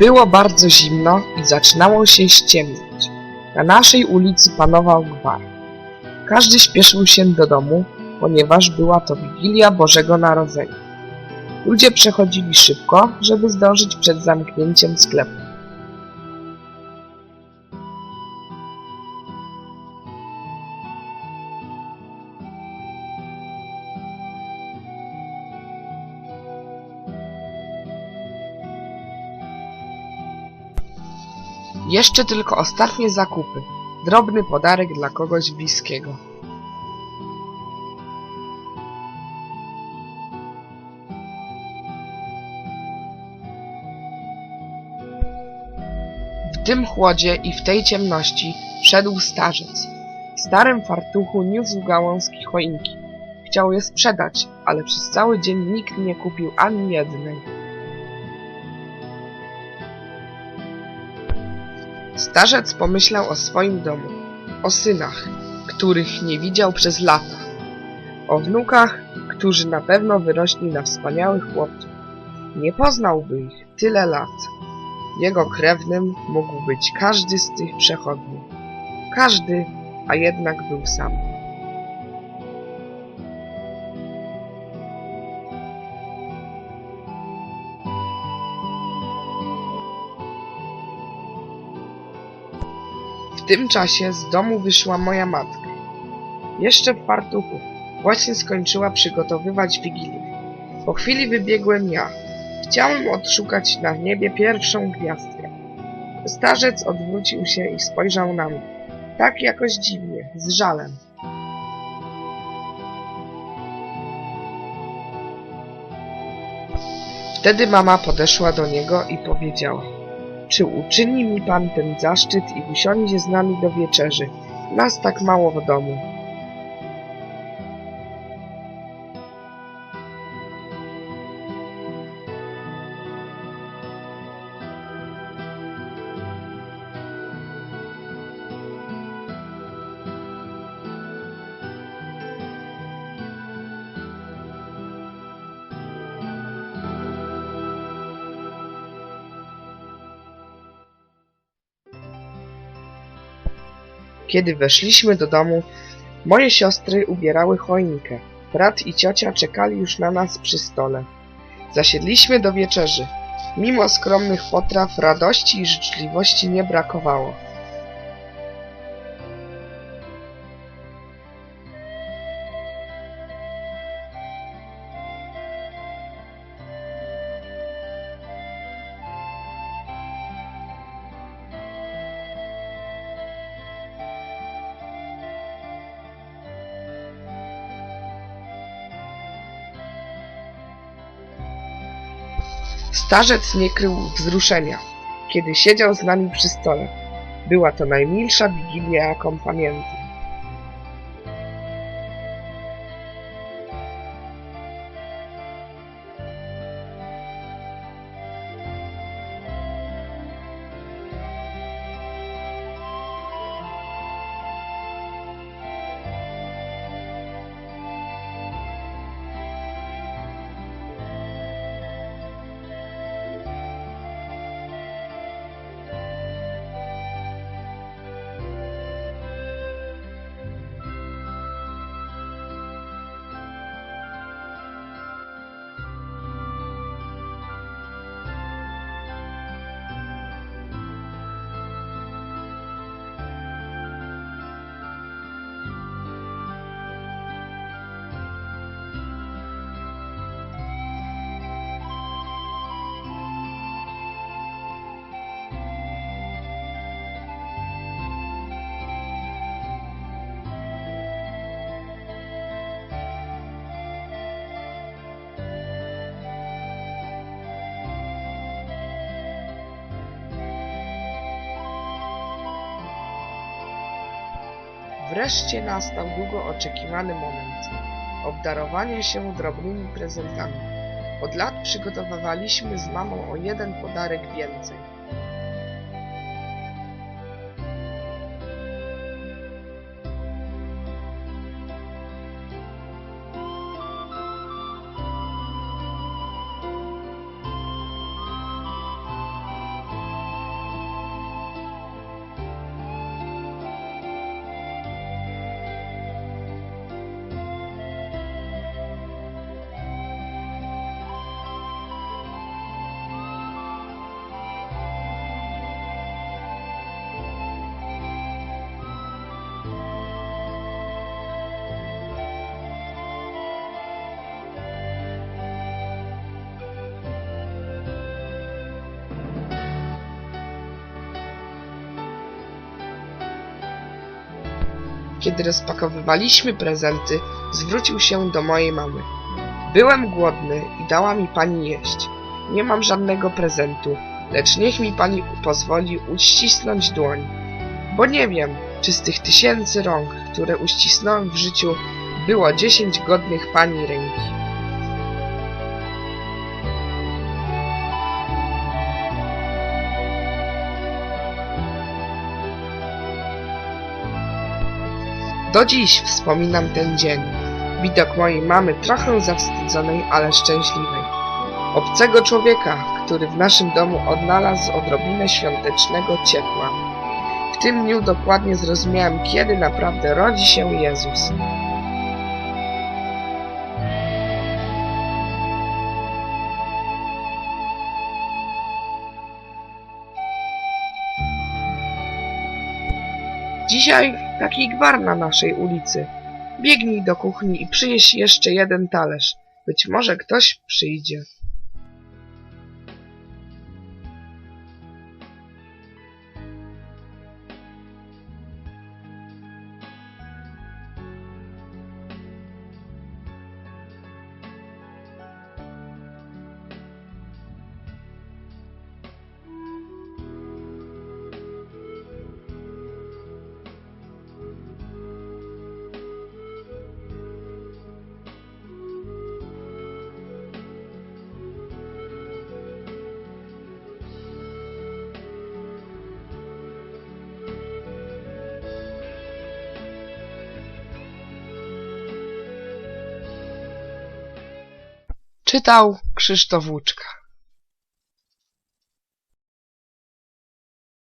Było bardzo zimno i zaczynało się ściemniać. Na naszej ulicy panował gwar. Każdy śpieszył się do domu, ponieważ była to Wigilia Bożego Narodzenia. Ludzie przechodzili szybko, żeby zdążyć przed zamknięciem sklepu. Jeszcze tylko ostatnie zakupy. Drobny podarek dla kogoś bliskiego. W tym chłodzie i w tej ciemności szedł starzec. W starym fartuchu niósł gałązki choinki. Chciał je sprzedać, ale przez cały dzień nikt nie kupił ani jednej. Starzec pomyślał o swoim domu, o synach, których nie widział przez lata, o wnukach, którzy na pewno wyrośli na wspaniałych chłopców. Nie poznałby ich tyle lat. Jego krewnym mógł być każdy z tych przechodniów. Każdy, a jednak był sam. Tym czasie z domu wyszła moja matka. Jeszcze w fartuchu. Właśnie skończyła przygotowywać wigilię. Po chwili wybiegłem ja. Chciałem odszukać na niebie pierwszą gwiazdkę. Starzec odwrócił się i spojrzał na mnie. Tak jakoś dziwnie, z żalem. Wtedy mama podeszła do niego i powiedziała Czy uczyni mi pan ten zaszczyt i usiądzie z nami do wieczerzy? Nas tak mało w domu. Kiedy weszliśmy do domu, moje siostry ubierały choinkę. Brat i ciocia czekali już na nas przy stole. Zasiedliśmy do wieczerzy. Mimo skromnych potraw radości i życzliwości nie brakowało. Starzec nie krył wzruszenia, kiedy siedział z nami przy stole. Była to najmilsza wigilia, jaką pamiętam. Wreszcie nastał długo oczekiwany moment. Obdarowanie się drobnymi prezentami. Od lat przygotowywaliśmy z mamą o jeden podarek więcej. Kiedy rozpakowywaliśmy prezenty, zwrócił się do mojej mamy. Byłem głodny i dała mi pani jeść. Nie mam żadnego prezentu, lecz niech mi pani pozwoli uścisnąć dłoń. Bo nie wiem, czy z tych tysięcy rąk, które uścisnąłem w życiu, było dziesięć godnych pani ręki. Do dziś wspominam ten dzień. Widok mojej mamy trochę zawstydzonej, ale szczęśliwej. Obcego człowieka, który w naszym domu odnalazł odrobinę świątecznego ciepła. W tym dniu dokładnie zrozumiałem, kiedy naprawdę rodzi się Jezus. Dzisiaj taki gwar na naszej ulicy. Biegnij do kuchni i przynieś jeszcze jeden talerz. Być może ktoś przyjdzie. Czytał Krzysztof Łuczka.